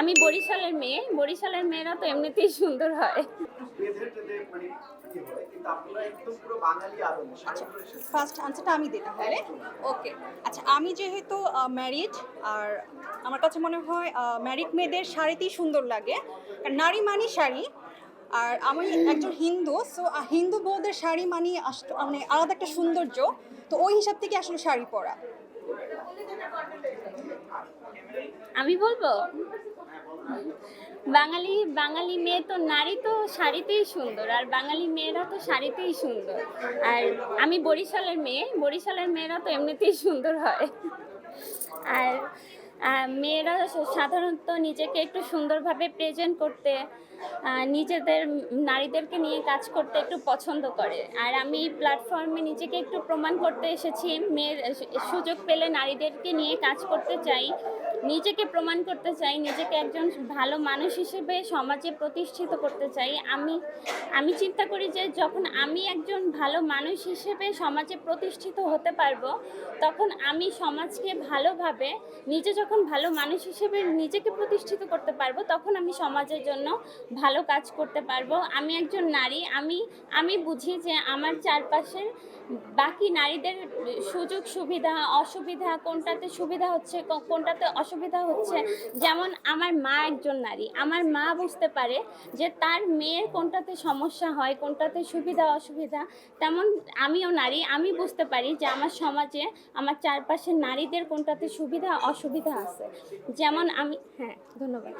আমি বরিশালের মেয়ে। বরিশালের মেয়েরা তো এমনিতেই সুন্দর হয়। ফার্স্ট আনসারটা আমি দিই তাহলে? ওকে আচ্ছা আমি যেহেতু ম্যারিড আর আমার কাছে মনে হয় ম্যারিড মেয়েদের শাড়িতেই সুন্দর লাগে। নারী মানি শাড়ি আর আমি একজন হিন্দু সো হিন্দু বউদের শাড়ি মানি মানে আলাদা একটা সৌন্দর্য। তো ওই হিসাব থেকে আসলে শাড়ি পরা। আমি বলব? বাঙালি বাঙালি মেয়ে তো নারী তো শাড়িতেই সুন্দর, আর বাঙালি মেয়েরা তো শাড়িতেই সুন্দর। আর আমি বরিশালের মেয়ে, বরিশালের মেয়েরা তো এমনিতেই সুন্দর হয়। আর মেয়েরা সাধারণত নিজেকে একটু সুন্দরভাবে প্রেজেন্ট করতে নিজেদের নারীদেরকে নিয়ে কাজ করতে একটু পছন্দ করে। আর আমি এই প্ল্যাটফর্মে নিজেকে একটু প্রমাণ করতে এসেছি, মেয়ের সুযোগ পেলে নারীদেরকে নিয়ে কাজ করতে চাই, নিজেকে প্রমাণ করতে চাই, নিজেকে একজন ভালো মানুষ হিসেবে সমাজে প্রতিষ্ঠিত করতে চাই। আমি আমি চিন্তা করি যে যখন আমি একজন ভালো মানুষ হিসেবে সমাজে প্রতিষ্ঠিত হতে পারব, তখন আমি সমাজকে ভালোভাবে, নিজে যখন ভালো মানুষ হিসেবে নিজেকে প্রতিষ্ঠিত করতে পারব, তখন আমি সমাজের জন্য ভালো কাজ করতে পারব। আমি একজন নারী, আমি আমি বুঝি যে আমার চারপাশের বাকি নারীদের সুযোগ সুবিধা, অসুবিধা, কোনটাতে সুবিধা হচ্ছে কোনটাতে অসুবিধা হচ্ছে? যেমন আমার মা একজন নারী, আমার মা বুঝতে পারে যে তার মেয়ের কোনটাতে সমস্যা হয়, কোনটাতে সুবিধা, অসুবিধা, তেমন আমিও নারী, আমি বুঝতে পারি যে আমার সমাজে আমার চারপাশের নারীদের কোনটাতে সুবিধা, অসুবিধা আছে। যেমন আমি হ্যাঁ ধন্যবাদ।